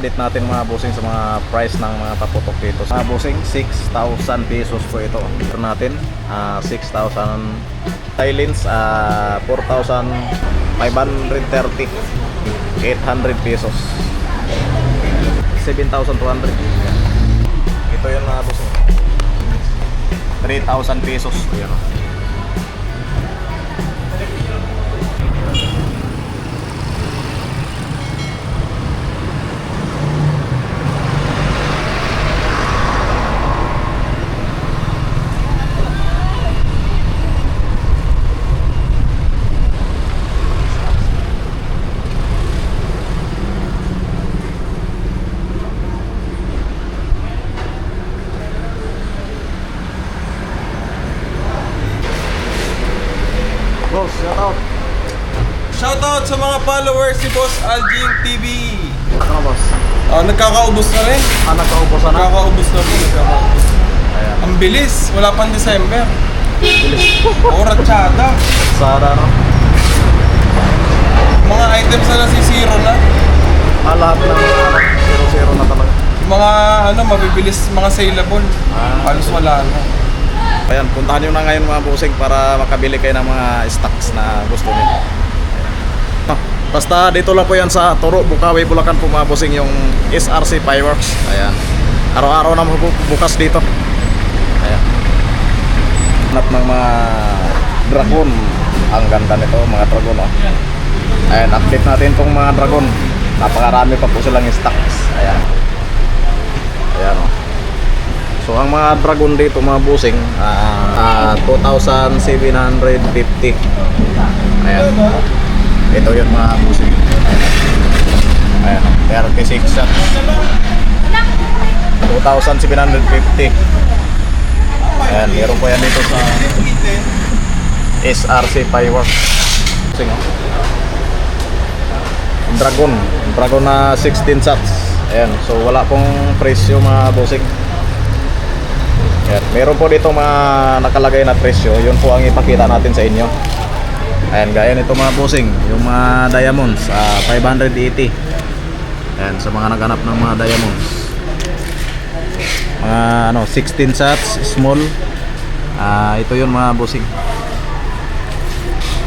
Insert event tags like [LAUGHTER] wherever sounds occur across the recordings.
update natin mga bossing sa mga price ng mga paputok dito. Mga bossing, 6,000 pesos po ito. Ito natin, ah, 6,000 Thailands, ah, 4,530. 800 pesos. 7,200. Ito yun mga bossing. 3,000 pesos. Ayan o. Boss, shout out. Shoutout sa mga followers ni Boss Aljing TV. Ano boss? Ah, nagkakaubos na rin. Ah, nagkaubusan na. Nagkakaubos na po. Nagkakaubos. Ayan. Ang bilis. Wala pang December. Bilis. Ora tsada. Sara, no? Mga items na nasisiro na. Ah, lahat ano, zero-zero na talaga. Yung Mga ano, mabibilis, mga saleable. Ah. Halos wala na. Ayan, puntahan nyo na ngayon mga busing para makabili kayo ng mga stocks na gusto niyo. Ah, Basta dito lang po yan sa Turo, Bukawi, Bulacan po mga busing yung SRC Fireworks. Ayan. Araw-araw na bu- bukas dito. Ayan. Hanap ng mga dragon. Ang ganda nito, mga dragon. Oh. Ayan, update natin tong mga dragon. Napakarami pa po silang stocks. Ayan. Ayan oh. So ang mga dragon dito mga busing ah, ah, 2,750 Ayan Ito yun mga busing Ayan 36 shots 2,750 Ayan meron po yan dito sa SRC Fireworks oh. Dragon Dragon na 16 shots Ayan so wala pong presyo mga busing Ayan. Meron po dito mga nakalagay na presyo. Yun po ang ipakita natin sa inyo. Ayan, gaya nito mga bossing. Yung mga diamonds, ah, 580. Ayan, sa mga naghanap ng mga diamonds. Mga ano, 16 shots, small. Ah, ito yun mga bossing.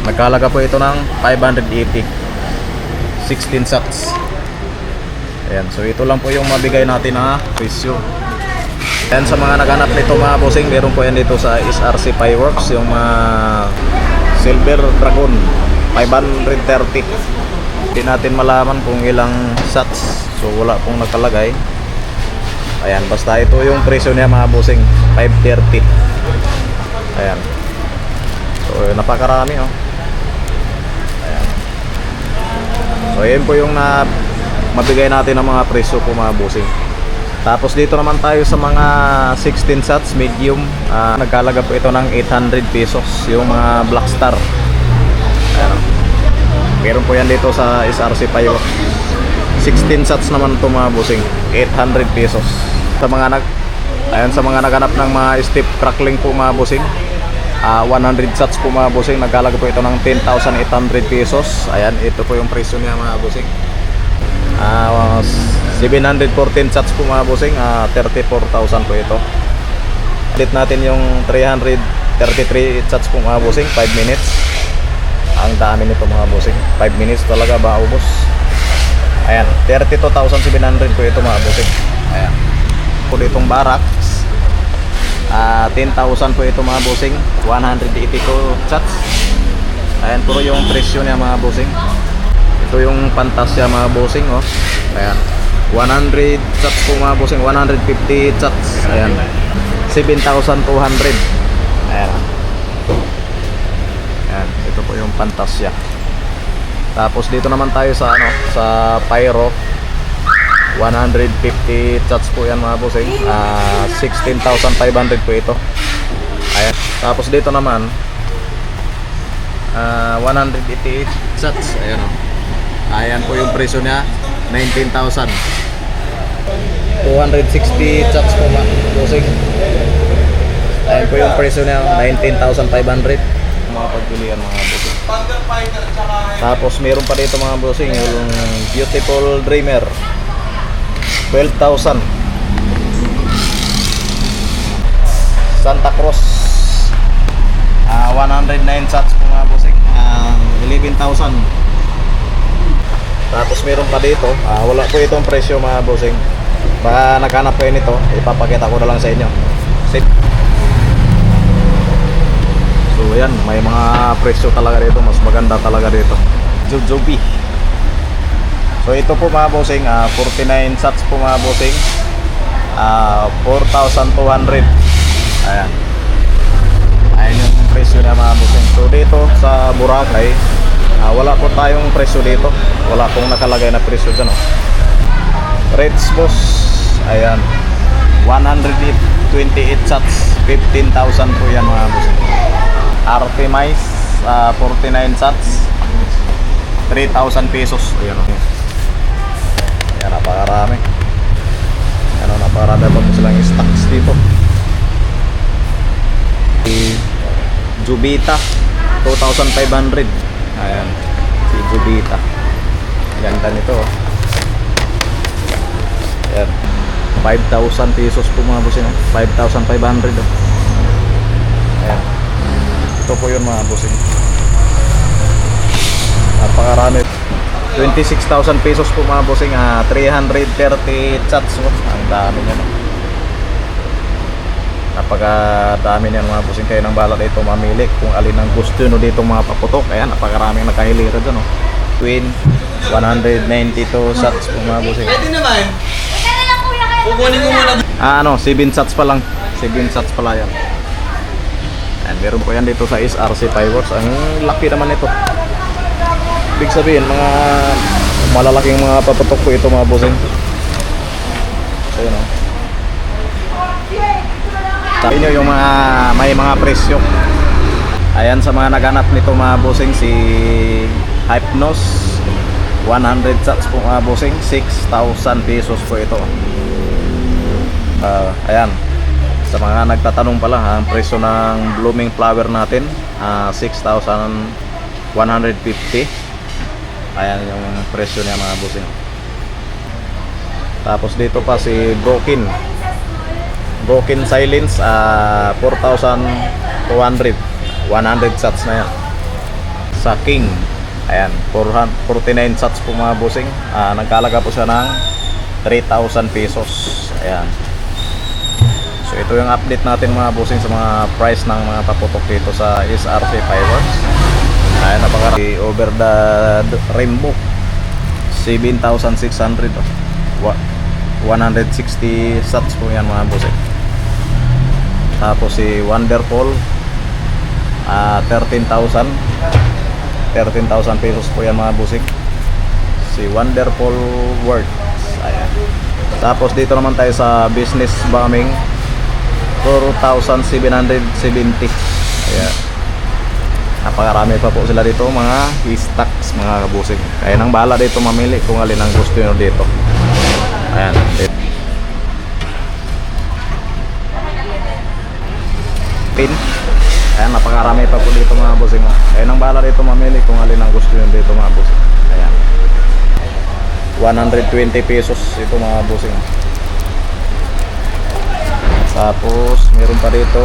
Nagkalaga po ito ng 580. 16 shots. Ayan, so ito lang po yung mabigay natin na presyo. Yan sa mga naghanap nito mga bossing, meron po yan dito sa SRC Fireworks, yung mga Silver Dragon 530. Hindi natin malaman kung ilang shots. So wala pong nakalagay. Ayan, basta ito yung presyo niya mga bossing, 530. Ayan. So napakarami oh. Ayan. So yan po yung na mabigay natin ng mga presyo po mga bossing. Tapos dito naman tayo sa mga 16 shots medium. Ah, nagkalaga po ito ng 800 pesos yung mga Black Star. Ayan. Meron po yan dito sa SRC Payo. 16 shots naman to mga busing. 800 pesos. Sa mga nag Ayan sa mga naghanap ng mga steep crackling po mga busing. Ah, 100 shots po mga busing. Nagkalaga po ito ng 10,800 pesos. Ayan, ito po yung presyo niya mga busing. Ah, 714 shots po mga bossing, ah, 34,000 po ito. Edit natin yung 333 shots po mga bossing, 5 minutes. Ang dami nito mga bossing, 5 minutes talaga ba ubos. Ayan, 32,700 po ito mga bossing. Ayan. Po itong barracks. Ah, 10,000 po ito mga bossing, 182 shots. Ayan, puro yung presyo niya mga bossing. Ito yung Fantasia mga bossing oh. Ayan. 100 shots po mga bossing, 150 shots. Ayan. 7,200. Ayan. Ayan, ito po yung Fantasia. Tapos dito naman tayo sa ano, sa Pyro. 150 shots po yan mga bossing. Ah, 16,500 po ito. Ayan. Tapos dito naman ah 188 shots. Ayan oh. Ayan po yung presyo niya, 19,000. 260 shots po ma, bossing. Ayan po yung presyo niya, 19,500. Mga pagpilian mga bossing. Tapos meron pa dito mga bossing, yung Beautiful Dreamer. 12,000. Santa Cruz. Ah, 109 sats po mga bossing. Ah, 11,000. Tapos meron pa dito. Ah, wala po itong presyo mga bossing. Baka naghanap kayo nito, ipapakita ko na lang sa inyo. Sip. So yan, may mga presyo talaga dito. Mas maganda talaga dito. Jojobi. So ito po mga bossing, ah, 49 sats po mga bossing. Ah, 4,200. Ayan. Ayan yung presyo niya mga bossing. So dito sa Boracay, ah, wala po tayong presyo dito. Wala pong nakalagay na presyo dyan. Oh. Reds boss, ayan. 128 sats, 15,000 po yan mga bossing. Artemis, ah, 49 sats, 3,000 pesos. Ayan o. Ayan, napakarami. Ayan o, napakarami pa po silang stocks dito. Jubita, 2,500. Ayan, si Jubita. Ganda nito. Ayan. 5,000 pesos po mga bossing. oh. 5,500. oh. Ayan. Ito po yun mga bossing. Napakarami. 26,000 pesos po mga bossing. Ah, 330 chats. Oh. Ang dami niya. No? Napakadami niyan mga bossing. Kayo nang bala dito mamili kung alin ang gusto nyo dito mga paputok. Ayan, napakaraming nakahilira dyan. Oh. Twin, 192 sats po mga bossing. Pwede naman. Kukunin ko muna. Ah, ano, 7 sats pa lang. 7 sats pala yan. And meron po yan dito sa SRC Fireworks. Ang laki naman ito. Ibig sabihin, mga malalaking mga papatok po ito mga bossing. So, yun o. Sabi nyo yung mga, may mga presyo. Ayan sa mga naghanap nito mga bossing, si Hypnos. 100 sats po mga bossing, 6,000 pesos po ito. Ah, ayan. Sa mga nagtatanong pala, ha, ang presyo ng blooming flower natin, ah, 6,150. Ayan yung presyo niya mga bossing. Tapos dito pa si Broken. Broken Silence, ah, 4,200. 100 sats na yan. Sa King, ayan, 400 49 sats po mga bossing. Ah, nagkalaga po siya ng 3,000 pesos. Ayan. So ito yung update natin mga bossing sa mga price ng mga paputok dito sa SRC Fireworks. Ayan napaka over the rainbow. 7,600 oh. Wa- 160 sats po yan mga bossing. Tapos si Wonderful ah 13,000 13,000 pesos po yan mga busik. Si Wonderful Works ayan. Tapos dito naman tayo sa business bombing. 4,770 ayan. Napakarami pa po sila dito mga stocks mga kabusik kaya nang bahala dito mamili kung alin ang gusto nyo dito. Ayan dito. Pin Ayan, napakarami pa po dito mga bossing. oh. Kaya nang bahala dito mamili kung alin ang gusto nyo dito mga bossing. Ayan. 120 pesos ito mga bossing. Tapos, meron pa dito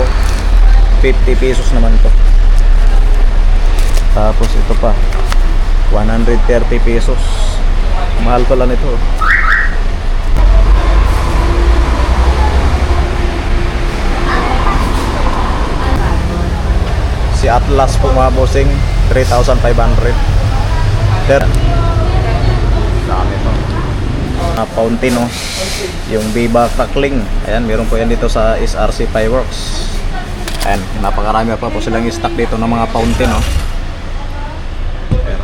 50 pesos naman to. Tapos ito pa 130 pesos. Mahal pala nito. Si Atlas po mga bossing 3,500 Ter Dami Fountain oh. Yung Viva Crackling Ayan meron po yan dito sa SRC Fireworks. Ayan napakarami pa po silang stock dito ng mga fountain oh. Ayan.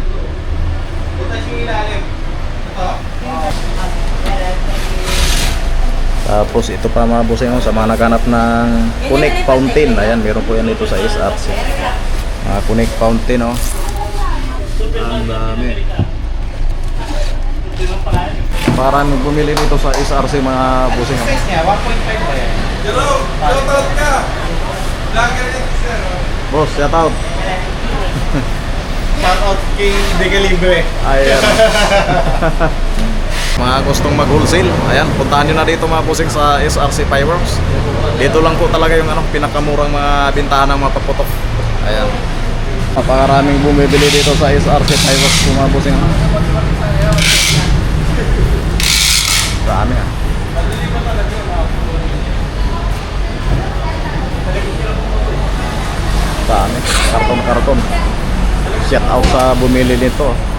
Tapos ito pa mga bossing oh, sa mga naghanap ng Connect Fountain. Ayan, meron po yan dito sa SRC. Mga Connect Fountain oh. Ang dami. Parang bumili nito sa SRC mga bossing oh. Jerome, shoutout ka. Vlogger yan sir. Boss, shout out. Shoutout kay Dega Libre. Ayan. [LAUGHS] Mga gustong mag-wholesale, ayan, puntahan nyo na dito mga bossing sa SRC Fireworks. Dito lang po talaga yung ano, pinakamurang mga bintahan ng mga paputok. Ayan. Napakaraming bumibili dito sa SRC Fireworks mga bossing. ano. Dami ah. Dami. Karton-karton. Shout out sa bumili nito.